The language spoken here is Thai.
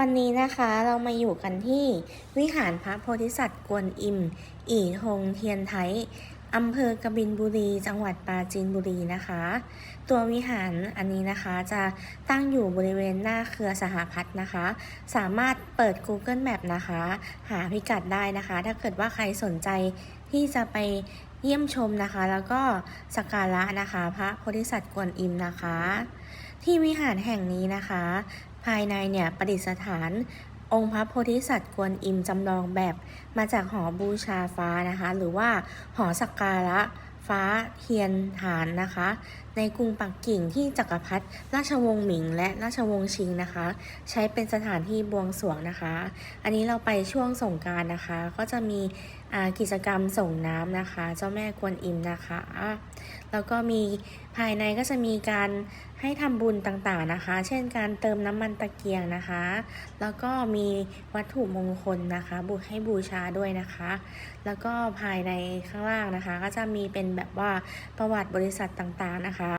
วันนี้นะคะเรามาอยู่กันที่วิหารพระโพธิสัตว์กวนอิม อีทงเทียนไทยอำเภอกบินบุรี จังหวัดปราจีนบุรีนะคะ ตัววิหารอันนี้นะคะจะตั้งอยู่บริเวณหน้าเครือสหพัฒน์นะคะ สามารถเปิด Google Map นะคะ หาพิกัดได้นะคะ ถ้าเกิดว่าใครสนใจที่จะไปเยี่ยมชมนะคะ แล้วก็สักการะนะคะ พระโพธิสัตว์กวนอิมนะคะ ที่วิหารแห่งนี้นะคะ ภายในเนี่ยประดิษฐานองค์พระโพธิสัตว์กวนอิมจำลองแบบมาจากหอบูชาฟ้านะคะ หรือว่าหอสักการะ ฟ้าเทียนฐานนะคะ ในกรุงปักกิ่งที่จักรพรรดิราชวงศ์หมิง และราชวงศ์ชิงนะคะ ใช้เป็นสถานที่บวงสรวงนะคะ อันนี้เราไปช่วงสงการนะคะ ก็จะมีกิจกรรมส่งน้ำนะคะ เจ้าแม่กวนอิมนะคะ แล้วก็มีภายในก็จะมีการให้ทำบุญต่างๆนะคะ เช่นการเติมน้ำมันตะเกียงนะคะ แล้วก็มีวัตถุมงคลนะคะบุให้บูชาด้วยนะคะ แล้วก็ภายในข้างล่างนะคะ ก็จะมีเป็นแบบว่าประวัติบริษัทต่างๆนะคะ